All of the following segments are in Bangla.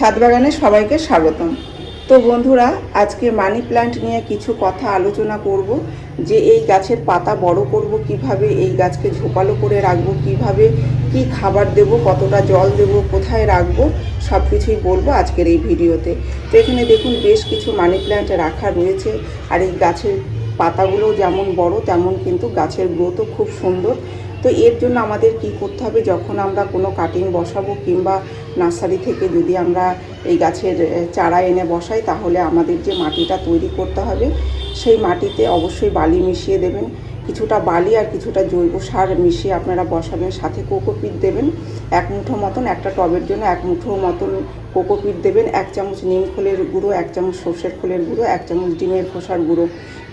ছাদ বাগানে সবাইকে স্বাগতম। তো বন্ধুরা, আজকে মানি প্ল্যান্ট নিয়ে কিছু কথা আলোচনা করব, যে এই গাছের পাতা বড় করব কীভাবে, এই গাছকে ঝোপালো করে রাখব কীভাবে, কি খাবার দেব, কতটা জল দেব, কোথায় রাখব সব কিছুই বলব আজকের এই ভিডিওতে। তো এখানে দেখুন, বেশ কিছু মানি প্ল্যান্ট রাখা রয়েছে, আর এই গাছের পাতাগুলো যেমন বড়, তেমন কিন্তু গাছের গ্রোথও খুব সুন্দর। তো এর জন্য আমাদের কি করতে হবে? যখন আমরা কোনো কাটিং বসাবো কিংবা নার্সারি থেকে যদি আমরা এই গাছের চারা এনে বসাই, তাহলে আমাদের যে মাটিটা তৈরি করতে হবে, সেই মাটিতে অবশ্যই বালি মিশিয়ে দেবেন। কিছুটা বালি আর কিছুটা জৈব সার মিশিয়ে আপনারা বসাবেন সাথে কোকোপিট দেবেন। এক মুঠো মতন, একটা টবের জন্য এক মুঠো মতন কোকোপিট দেবেন। এক চামচ নিম খোলের গুঁড়ো, এক চামচ সর্ষের খোলের গুঁড়ো, এক চামচ ডিমের খোসার গুঁড়ো।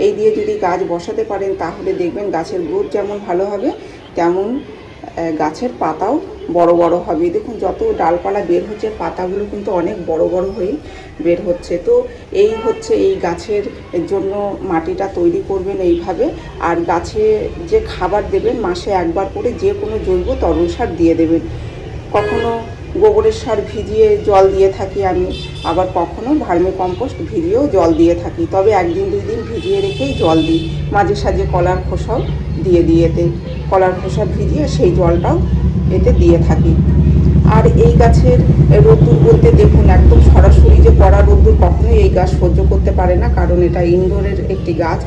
এই দিয়ে যদি গাছ বসাতে পারেন, তাহলে দেখবেন গাছের গ্রোথ যেমন ভালো হবে, তেমন গাছের পাতাও বড় বড় হবে। দেখুন, যত ডালপালা বের হচ্ছে, পাতাগুলো কিন্তু অনেক বড় বড় হয়ে বের হচ্ছে। তো এই হচ্ছে এই গাছের জন্য মাটিটা তৈরি করবেন এইভাবে। আর গাছে যে খাবার দেবেন, মাসে একবার করে যে কোনো জৈব তরল সার দিয়ে দেবেন। কখনো গোবরের সার ভিজিয়ে জল দিয়ে থাকি আমি, আবার কখনো ভার্মি কম্পোস্ট ভিজিয়েও জল দিয়ে থাকি। তবে একদিন, দুই দিন ভিজিয়ে রেখেই জল দিই। মাঝে সাঝে কলার খোসাও দিয়ে দিই এতে কলার খোসা ভিজিয়ে সেই জলটাও এতে দিয়ে থাকি। আর এই গাছের রোদ্দুর বলতে দেখুন, একদম সরাসরি যে পড়া রোদ্দুর কখনোই এই গাছ সহ্য করতে পারে না, কারণ এটা ইনডোরের একটি গাছ।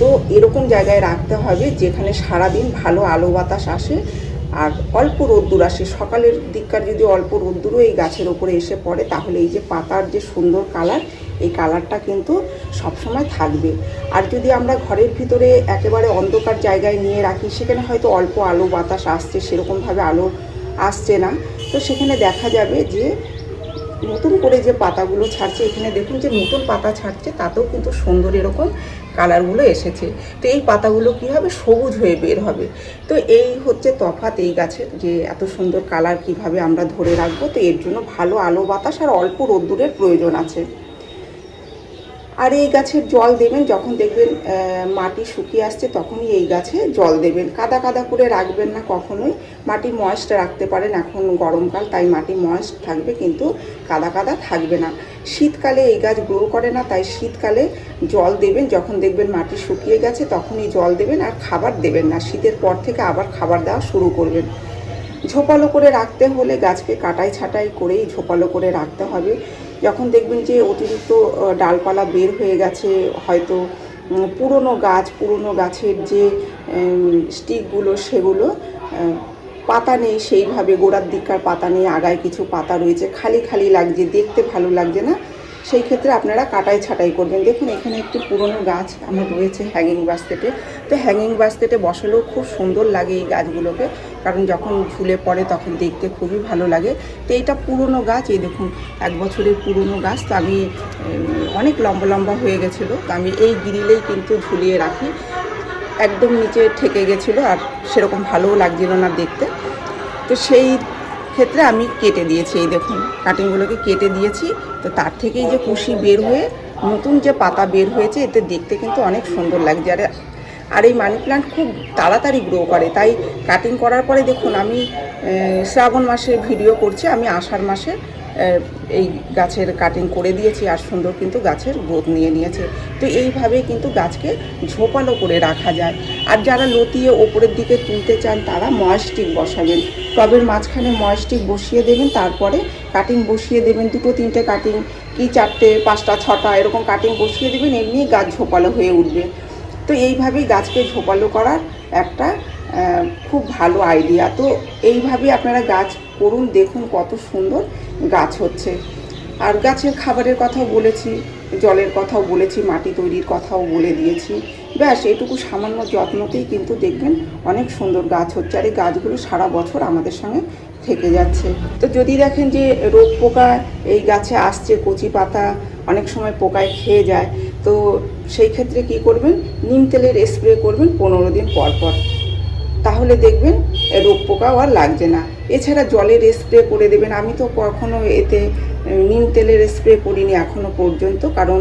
তো এরকম জায়গায় রাখতে হবে যেখানে সারাদিন ভালো আলো বাতাস আসে আর অল্প রোদ্দুর আসে। সকালের দিককার যদি অল্প রোদ্দুরও এই গাছের ওপরে এসে পড়ে, তাহলে এই যে পাতার যে সুন্দর কালার এই কালারটা কিন্তু সবসময় থাকবে। আর যদি আমরা ঘরের ভিতরে একেবারে অন্ধকার জায়গায় নিয়ে রাখি, সেখানে হয়তো অল্প আলো, বাতাস আসছে, সেরকমভাবে আলো আসছে না। তো সেখানে দেখা যাবে যে নতুন করে যে পাতাগুলো ছাড়ছে, এখানে দেখুন যে নতুন পাতা ছাড়ছে, তাতেও কিন্তু সুন্দর এরকম কালারগুলো এসেছে। তো এই পাতাগুলো কী হবে? সবুজ হয়ে বের হবে। তো এই হচ্ছে তফাৎ এই গাছের যে এত সুন্দর কালার কীভাবে আমরা ধরে রাখব। তো এর জন্য ভালো আলো, বাতাস আর অল্প রোদ্দুরের প্রয়োজন আছে। আর এই গাছের জল দেবেন, যখন দেখবেন মাটি শুকিয়ে আসছে, তখনই এই গাছে জল দেবেন। কাদা কাদা করে রাখবেন না কখনোই। মাটি ময়েস্ট রাখতে পারেন, এখন গরমকাল, তাই মাটি ময়েস্ট থাকবে, কিন্তু কাদা কাদা থাকবে না। শীতকালে এই গাছ গ্রো করে না, তাই শীতকালে জল দেবেন, যখন দেখবেন মাটি শুকিয়ে গেছে, তখনই জল দেবেন, আর খাবার দেবেন না। শীতের পর থেকে আবার খাবার দেওয়া শুরু করবেন। ঝোপালো করে রাখতে হলে গাছকে কাটাই ছাটাই করেই ঝোপালো করে রাখতে হবে। যখন দেখবেন যে অতিরিক্ত ডালপালা বের হয়ে গেছে, হয়তো পুরনো গাছ, পুরনো গাছের যে স্টিকগুলো সেগুলো পাতা নেই সেইভাবে, গোড়ার দিককার পাতা নেই, আগায় কিছু পাতা রয়েছে, খালি খালি লাগছে, দেখতে ভালো লাগছে না। সেই ক্ষেত্রে আপনারা কাটাই ছাটাই করবেন। দেখুন, এখানে একটি পুরনো গাছ আমার রয়েছে হ্যাঙ্গিং বাস্কেটে তো হ্যাঙ্গিং বাস্কেটে বসালেও খুব সুন্দর লাগে এই গাছগুলোকে, কারণ যখন ঝুলে পড়ে তখন দেখতে খুবই ভালো লাগে। তো এটা পুরনো গাছ, এই দেখুন, এক বছরের পুরনো গাছ। তো আমি অনেক লম্বা লম্বা হয়ে গেছিল, তো আমি এই গ্রিলেই কিন্তু ঝুলিয়ে রাখি। একদম নিচে ঠেকে গেছিল আর সেরকম ভালোও লাগছিল না দেখতে। তো সেই ক্ষেত্রে আমি কেটে দিয়েছি, এই দেখুন কাটিংগুলোকে কেটে দিয়েছি। তো তার থেকেই যে কুশি বের হয়ে, নতুন যে পাতা বের হয়েছে, এতে দেখতে কিন্তু অনেক সুন্দর লাগছে। আর আর এই মানি প্লান্ট খুব তাড়াতাড়ি গ্রো করে। তাই কাটিং করার পরে দেখুন, আমি শ্রাবণ মাসে ভিডিও করছি, আমি আষাঢ় মাসে এই গাছের কাটিং করে দিয়েছি, আর সুন্দর কিন্তু গাছের গ্রোথ নিয়ে নিয়েছে। তো এইভাবেই কিন্তু গাছকে ঝোপালো করে রাখা যায়। আর যারা লতিয়ে ওপরের দিকে তুলতে চান, তারা ময়স্টিক বসাবেন। টবের মাঝখানে ময়স্টিক বসিয়ে দেবেন, তারপরে কাটিং বসিয়ে দেবেন। দুটো, তিনটে কাটিং কি চারটে, পাঁচটা, ছটা, এরকম কাটিং বসিয়ে দেবেন এমনি গাছ ঝোপালো হয়ে উঠবে। তো এইভাবেই গাছকে ঝোপালো করার একটা খুব ভালো আইডিয়া তো এইভাবেই আপনারা গাছ করুন, দেখুন কত সুন্দর গাছ হচ্ছে। আর গাছের খাবারের কথাও বলেছি, জলের কথাও বলেছি, মাটি তৈরির কথাও বলে দিয়েছি। ব্যাস এটুকু সামান্য যত্নতেই কিন্তু দেখবেন অনেক সুন্দর গাছ হচ্ছে। আর এই গাছগুলো সারা বছর আমাদের সঙ্গে থেকে যাচ্ছে। তো যদি দেখেন যে রোগ পোকা, এই গাছে আসছে কচি পাতা, অনেক সময় পোকায় খেয়ে যায়, তো সেই ক্ষেত্রে কি করবেন? নিম তেলের স্প্রে করবেন পনেরো দিন পর পর। তাহলে দেখবেন রোগ পোকাও আর লাগছে না। এছাড়া জলের স্প্রে করে দেবেন। আমি তো কখনো এতে নিম তেলের স্প্রে করিনি এখনও পর্যন্ত, কারণ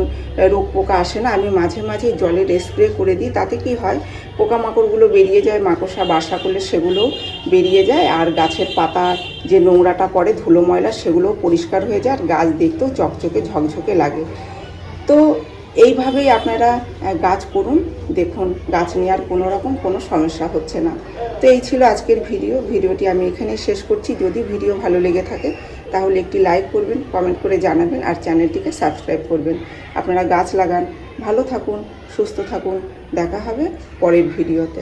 রোগ পোকা আসে না। আমি মাঝে মাঝে জলের স্প্রে করে দিই। তাতে কি হয়, পোকামাকড়গুলো বেরিয়ে যায়, মাকড়সা বাসা করলে সেগুলোও বেরিয়ে যায়, আর গাছের পাতা, যে নোংরাটা পড়ে ধুলো ময়লা, সেগুলোও পরিষ্কার হয়ে যায়, আর গাছ দেখতেও চকচকে ঝকঝকে লাগে। তো এইভাবেই আপনারা গাছ করুন, দেখুন, গাছ নিয়ে আর কোনো রকম কোনো সমস্যা হচ্ছে না। তো এই ছিল আজকের ভিডিও। ভিডিওটি আমি এখানেই শেষ করছি। যদি ভিডিও ভালো লেগে থাকে, তাহলে একটি লাইক করবেন, কমেন্ট করে জানাবেন, আর চ্যানেলটিকে সাবস্ক্রাইব করবেন। আপনারা গাছ লাগান, ভালো থাকুন, সুস্থ থাকুন। দেখা হবে পরের ভিডিওতে।